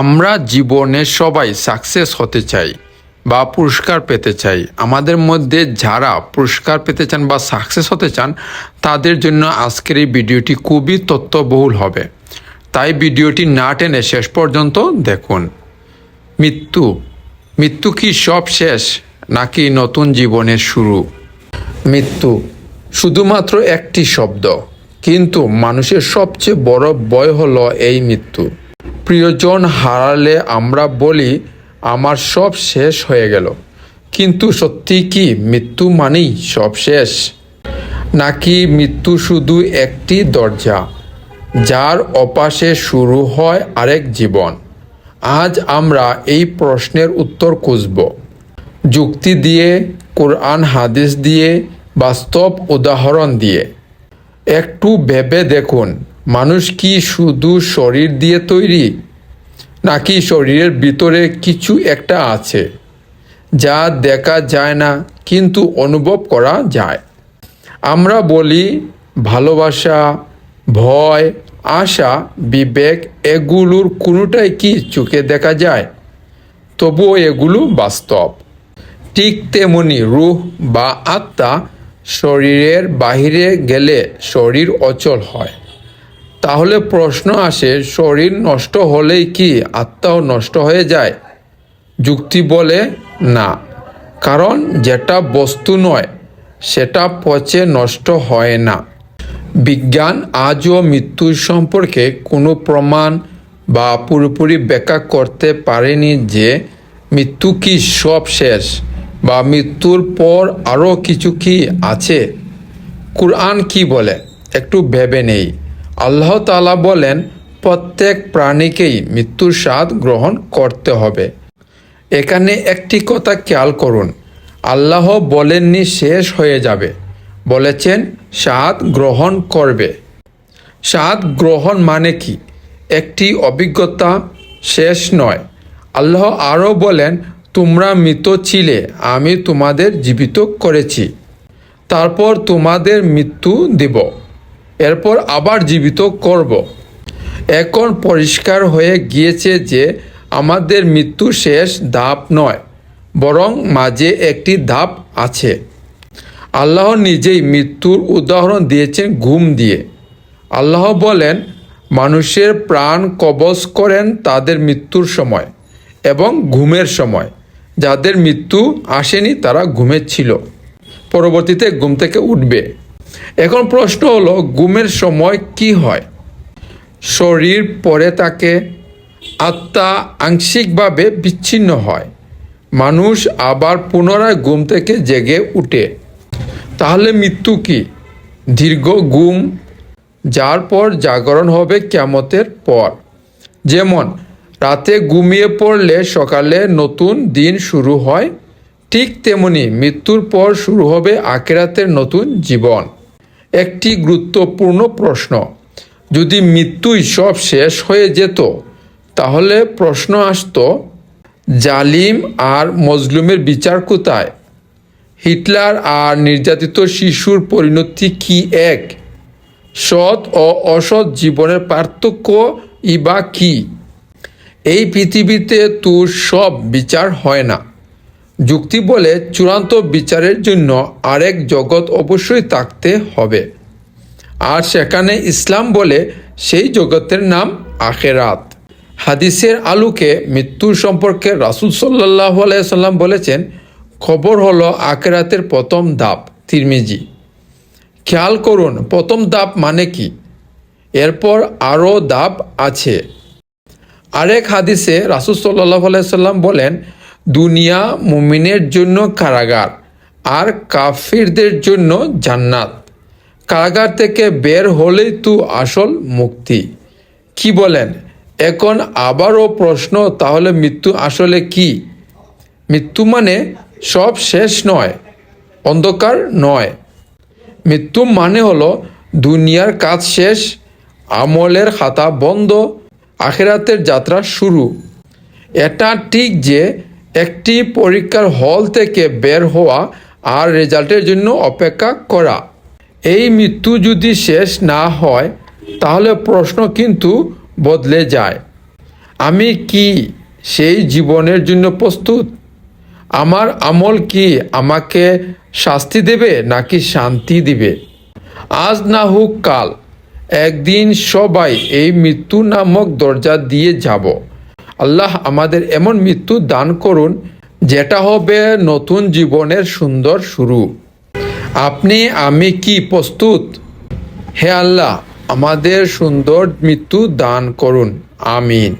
আমরা জীবনে সবাই সাকসেস হতে চাই বা পুরস্কার পেতে চাই। আমাদের মধ্যে যারা পুরস্কার পেতে চান বা সাকসেস হতে চান, তাদের জন্য আজকের এই ভিডিওটি খুবই তথ্যবহুল হবে। তাই ভিডিওটি না টেনে শেষ পর্যন্ত দেখুন। মৃত্যু। মৃত্যু কি সব শেষ নাকি নতুন জীবনের শুরু? মৃত্যু শুধুমাত্র একটি শব্দ, কিন্তু মানুষের সবচেয়ে বড় ভয় হলো এই মৃত্যু। প্রিয়জন হারালে আমরা বলি, আমার সব শেষ হয়ে গেল। কিন্তু সত্যি কি মৃত্যু মানেই সব শেষ? নাকি মৃত্যু শুধু একটি দরজা, যার অপাশে শুরু হয় আরেক জীবন? আজ আমরা এই প্রশ্নের উত্তর খুঁজব। যুক্তি দিয়ে, কোরআন হাদিস দিয়ে বাস্তব উদাহরণ দিয়ে। একটু ভেবে দেখুন। মানুষ কি শুধু শরীর দিয়ে তৈরি? নাকি শরীরের ভিতরে কিছু একটা আছে যা দেখা যায় না, কিন্তু অনুভব করা যায়? আমরা বলি ভালোবাসা, ভয়, আশা, বিবেক, এগুলোর কোনোটাই কি চোখে দেখা যায়? তবুও এগুলো বাস্তব। ঠিক তেমনি রুহ বা আত্মা শরীরের বাহিরে গেলে শরীর অচল হয়। তাহলে প্রশ্ন আসে, শরীর নষ্ট হলেই কি আত্মাও নষ্ট হয়ে যায়? যুক্তি বলে, না। কারণ যেটা বস্তু নয়, সেটা পচে নষ্ট হয় না। বিজ্ঞান আজও মৃত্যু সম্পর্কে কোনো প্রমাণ বা পুরোপুরি ব্যাখ্যা করতে পারেনি যে মৃত্যু কি সব শেষ বা মৃত্যুর পর আরও কিছু কি আছে। কুরআন কি বলে? একটু ভেবে নেই। আল্লাহ তালা বলেন, প্রত্যেক প্রাণীকেই মৃত্যুর স্বাদ গ্রহণ করতে হবে। এখানে একটি কথা খেয়াল করুন। আল্লাহ বলেননি শেষ হয়ে যাবে। বলেছেন, স্বাদ গ্রহণ করবে। স্বাদ গ্রহণ মানে কি? একটি অভিজ্ঞতা শেষ নয়। আল্লাহ আরও বলেন, তোমরা মৃত ছিলে, আমি তোমাদের জীবিত করেছি। তারপর তোমাদের মৃত্যু দিব। এরপর আবার জীবিত করব। এখন পরিষ্কার হয়ে গিয়েছে যে আমাদের মৃত্যু শেষ ধাপ নয়, বরং মাঝে একটি ধাপ আছে। আল্লাহ নিজেই মৃত্যুর উদাহরণ দিয়েছেন ঘুম দিয়ে। আল্লাহ বলেন, মানুষের প্রাণ কবজ করেন তাদের মৃত্যুর সময় এবং ঘুমের সময়। যাদের মৃত্যু আসেনি তারা ঘুমেছিল পরবর্তীতে ঘুম থেকে উঠবে। এখন প্রশ্ন হলো, ঘুমের সময় কি হয়? শরীর পরে তাকে আত্মা আংশিকভাবে বিচ্ছিন্ন হয়। মানুষ আবার পুনরায় ঘুম থেকে জেগে উঠে। তাহলে মৃত্যু কি? দীর্ঘ ঘুম, যার পর জাগরণ হবে ক্যামতের পর। যেমন, রাতে ঘুমিয়ে পড়লে সকালে নতুন দিন শুরু হয়, ঠিক তেমনি মৃত্যুর পর শুরু হবে আকেরাতের নতুন জীবন। একটি গুরুত্বপূর্ণ প্রশ্ন। যদি মৃত্যুই সব শেষ হয়ে যেত, তাহলে প্রশ্ন আসতো, জালিম আর মজলুমের বিচার কোথায়? হিটলার আর নির্যাতিত শিশুর পরিণতি কি এক? সৎ ও অসৎ জীবনের পার্থক্য ইবা কি? এই পৃথিবীতে তোর সব বিচার হয় না। যুক্তি বলে চূড়ান্ত বিচারের জন্য আরেক জগৎ অবশ্যই থাকতে হবে। আর সেখানে ইসলাম বলে সেই জগতের নাম আখেরাত। হাদিসের আলোকে মৃত্যুর সম্পর্কে রাসুল সাল্লাহ আলাইসাল্লাম বলেছেন, খবর হলো আখেরাতের প্রথম ধাপ, তিরমিজি। খেয়াল করুন, প্রথম ধাপ মানে কি? এরপর আরও ধাপ আছে। আরেক হাদিসে রাসুল সাল্লাহ আলাইসাল্লাম বলেন দুনিয়া মুমিনের জন্য কারাগার আর কাফিরদের জন্য জান্নাত। কারাগার থেকে বের হলেই তো আসল মুক্তি। কি বলেন? এখন আবারও প্রশ্ন, তাহলে মৃত্যু আসলে কি? মৃত্যু মানে সব শেষ নয়, অন্ধকার নয়। মৃত্যু মানে হলো দুনিয়ার কাজ শেষ, আমলের খাতা বন্ধ, আখেরাতের যাত্রা শুরু। এটা ঠিক যে একটি পরীক্ষার হল থেকে বের হওয়া আর রেজাল্টের জন্য অপেক্ষা করা। এই মৃত্যু যদি শেষ না হয়, তাহলে প্রশ্ন কিন্তু বদলে যায়। আমি কি সেই জীবনের জন্য প্রস্তুত? আমার আমল কি আমাকে শাস্তি দেবে নাকি শান্তি দিবে? আজ না হোক কাল, একদিন সবাই এই মৃত্যু নামক দরজা দিয়ে যাব। আল্লাহ আমাদের এমন মৃত্যু দান করুন, যেটা হবে নতুন জীবনের সুন্দর শুরু। আপনি, আমি কি প্রস্তুত? হে আল্লাহ, আমাদের সুন্দর মৃত্যু দান করুন। আমিন।